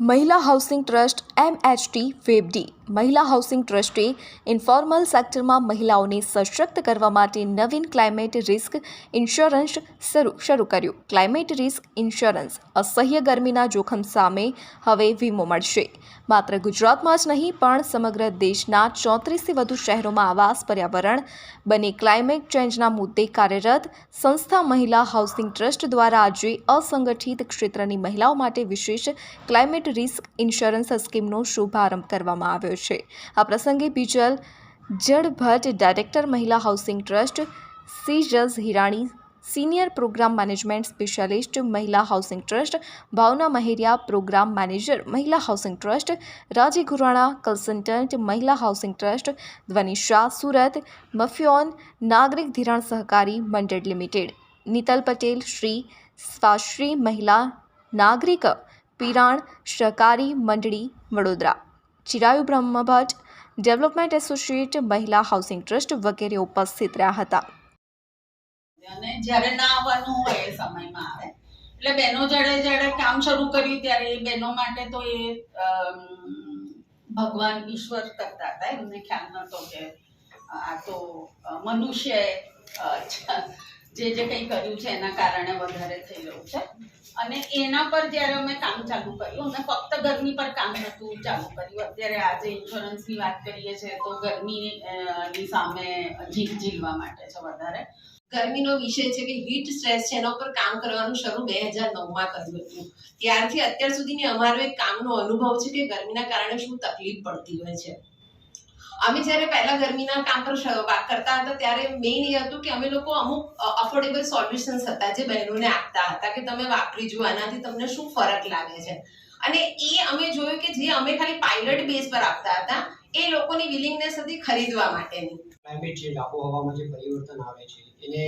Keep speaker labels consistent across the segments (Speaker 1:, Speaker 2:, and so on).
Speaker 1: મહિલા housing trust એમએચટી વેબડી મહિલા housing ટ્રસ્ટે informal સેક્ટરમાં મહિલાઓને સશક્ત કરવા માટે નવીન ક્લાઇમેટ રિસ્ક ઇન્સ્યોરન્સ શરૂ શરૂ કર્યું. ક્લાઇમેટ રિસ્ક ઇન્સ્યોરન્સ અસહ્ય ગરમીના જોખમ સામે હવે વીમો મળશે. માત્ર ગુજરાતમાં જ નહીં, પણ સમગ્ર દેશના ચોત્રીસથી વધુ શહેરોમાં આવાસ પર્યાવરણ બને ક્લાઇમેટ ચેન્જના મુદ્દે કાર્યરત સંસ્થા મહિલા હાઉસિંગ ટ્રસ્ટ દ્વારા આજે અસંગઠિત ક્ષેત્રની મહિલાઓ માટે વિશેષ ક્લાઇમેટ રિસ્ક ઇન્સ્યોરન્સ સ્કીમનો શુભારંભ કરવામાં આવ્યો છે. આ પ્રસંગે Bijal Jadbhatt director Mahila Housing Trust સીજસ Hirani, senior programme management specialist Mahila Housing Trust, Bhavna Maheria programme manager Mahila Housing Trust, Raji Ghurana consultant Mahila Housing Trust Dhvani Shah Surat, મફિયોન નાગરિક ધિરાણ સહકારી મંડળ લિમિટેડ, નીતલ પટેલ શ્રી, સ્વાશ્રી મહિલા નાગરિક પિરાણ સહકારી મંડળી Vadodara. Chirayu Brahmbhatt, development associate, Mahila housing trust વગેરે ઉપસ્થિત રહ્યા હતા.
Speaker 2: અને જ્યારે ના આવવાનું એ સમયમાં આવે. એટલે બહેનો જડે જડે કામ શરૂ કર્યું ત્યારે એ બહેનો માટે તો એ ભગવાન ઈશ્વર કરતા હતા. એમને ખ્યાલ નતો કે આ તો મનુષ્ય જે જે કંઈ કર્યું છે એના કારણે વધારે થઈ રહ્યું છે. અને એના પર જ્યારે અમે કામ ચાલુ કર્યું, અમે ફક્ત ગરમી પર કામ નહોતું ચાલુ કર્યું. અત્યારે આજે ઇન્સ્યોરન્સની વાત કરીએ છીએ તો ગરમી ની સામે જીત જીલવા માટે છે વધારે.
Speaker 3: ગરમીનો વિષય છે કે હીટ સ્ટ્રેસ છે, એના ઉપર કામ કરવાનું શરૂ બે હજાર નવમાં કર્યું હતું. ત્યારથી અત્યાર સુધીની અમારો એક કામનો અનુભવ છે કે ગરમીના કારણે શું તકલીફ પડતી હોય છે. અમે જ્યારે પહેલા ગરમીના કામ પર વાત કરતા હતા, ત્યારે મેઇન એ હતું કે અમે લોકો અમુક અફોર્ડેબલ સોલ્યુશન્સ હતા જે બહેનોને આપતા હતા કે તમે વાપરી જુઓ આનાથી તમને શું ફરક લાગે છે. અને એ અમે જોયું કે જે અમે ખાલી પાયલટ બેઝ પર આપતા હતા, એ લોકોની વિલિંગનેસ હતી ખરીદવા માટેની.
Speaker 4: ક્લાઇમેટ ચેન્જ આબોહવામાં જે પરિવર્તન આવે છે, એને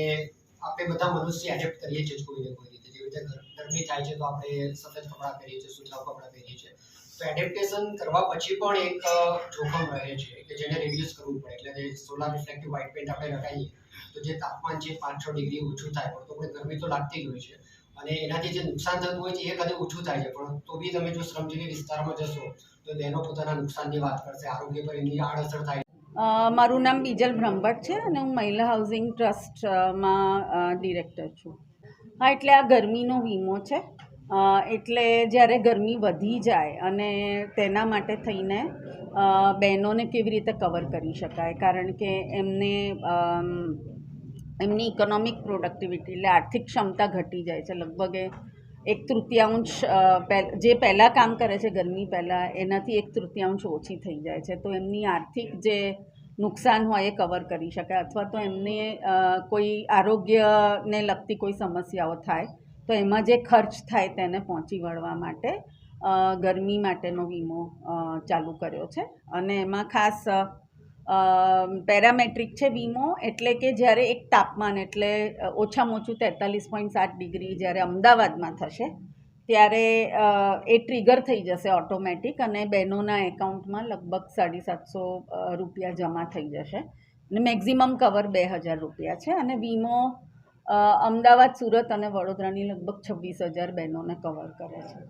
Speaker 4: આપણે બધા મનુષ્ય એડેપ્ટ કરીએ છીએ કોઈ ને કોઈ રીતે. જેવી રીતે ગરમી થાય છે તો આપણે સફેદ કપડાં પહેરીએ છીએ સુતરાઉ કપડાં પહેરીએ છીએ. તો એડેપ્ટેશન કરવા પછી પણ એક જોખમ રહે છે કે જેને રિડ્યુસ કરવું પડે. એટલે જે સોલાર રિફ્લેક્ટિવ વ્હાઇટ પેન્ટ આપણે લગાવીએ, તો જે તાપમાન છે પાંચ છ ડિગ્રી ઓછું થાય, પણ તો પણ ગરમી તો લાગતી જ હોય છે. અને એનાથી જે નુકસાન થતું હોય છે એ કદી ઓછું થાય છે, પણ તો બી તમે જો શ્રમજીવી વિસ્તારમાં જશો, તો તેનો પોતાના નુકસાનની વાત કરશે, આરોગ્ય પર એની આડઅસર થાય.
Speaker 5: મારું નામ બીજલ બ્રહ્મભટ્ટ છે અને હું મહિલા હાઉસિંગ ટ્રસ્ટમાં ડિરેક્ટર છું. હા, એટલે આ ગરમીનો વીમો છે. એટલે જ્યારે ગરમી વધી જાય અને તેના માટે થઈને બહેનોને કેવી રીતે કવર કરી શકાય? કારણ કે એમને એમની ઇકોનોમિક પ્રોડક્ટિવિટી એટલે આર્થિક ક્ષમતા ઘટી જાય છે. લગભગ એક તૃતીયાંશ જે પહેલાં કામ કરે છે ગરમી પહેલાં, એનાથી એક તૃતીયાંશ ઓછી થઈ જાય છે. તો એમની આર્થિક જે નુકસાન હોય એ કવર કરી શકાય. અથવા તો એમને કોઈ આરોગ્યને લગતી કોઈ સમસ્યાઓ થાય તો એમાં જે ખર્ચ થાય તેને પહોંચી વળવા માટે ગરમી માટેનો વીમો ચાલુ કર્યો છે. અને એમાં ખાસ પેરામેટ્રિક છે વીમો, એટલે કે જ્યારે એક તાપમાન, એટલે ઓછામાં ઓછું તેતાલીસ પોઈન્ટ સાત ડિગ્રી જ્યારે અમદાવાદમાં થશે, ત્યારે એ ટ્રિગર થઈ જશે ઓટોમેટિક અને બહેનોના એકાઉન્ટમાં લગભગ સાડી સાતસો રૂપિયા જમા થઈ જશે. અને મેક્ઝિમમ કવર બે હજાર રૂપિયા છે અને વીમો અમદાવાદ સુરત અને વડોદરાની લગભગ છવ્વીસ હજાર બહેનોને કવર કરે છે.